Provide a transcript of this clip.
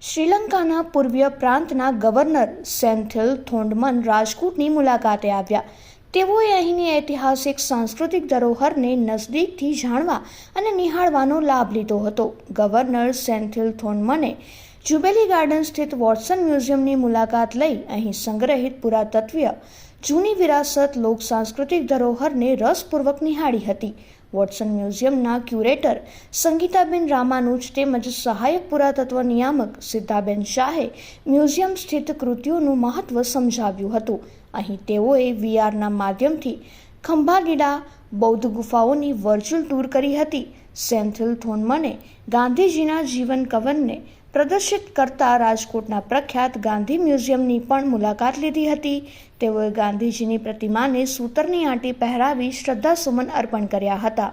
શ્રીલંકાના પૂર્વીય પ્રાંતના ગવર્નર સેન્થિલ થોન્ડમન રાજકોટની મુલાકાતે આવ્યા. તેઓએ અહીંની ઐતિહાસિક સાંસ્કૃતિક ધરોહરને નજદીકથી જાણવા અને નિહાળવાનો લાભ લીધો હતો. ગવર્નર સેન્થિલ થોન્ડમને જુબેલી ગાર્ડન સ્થિત વોટસન મ્યુઝિયમની મુલાકાત લઈ અહીં સંગ્રહિત પુરાતત્વીય જૂની વિરાસત લોક સાંસ્કૃતિક ધરોહરને રસપૂર્વક નિહાળી હતી. વોટસન મ્યુઝિયમના ક્યુરેટર સંગીતાબેન રામાનુજ તેમજ સહાયક પુરાતત્વ નિયામક સિદ્ધાબેન શાહે મ્યુઝિયમ સ્થિત કૃતિઓનું મહત્વ સમજાવ્યું હતું. અહીં તેઓએ વીઆરના માધ્યમથી ખંભાગીડા, બૌદ્ધ ગુફાઓની વર્ચ્યુઅલ ટૂર કરી હતી. સેન્થિલ થોનમને ગાંધીજીના જીવન કવનને પ્રદર્શિત કરતા રાજકોટના પ્રખ્યાત ગાંધી મ્યુઝિયમની પણ મુલાકાત લીધી હતી. તેઓએ ગાંધીજીની પ્રતિમાને સૂતરની આંટી પહેરાવી શ્રદ્ધાસુમન અર્પણ કર્યા હતા.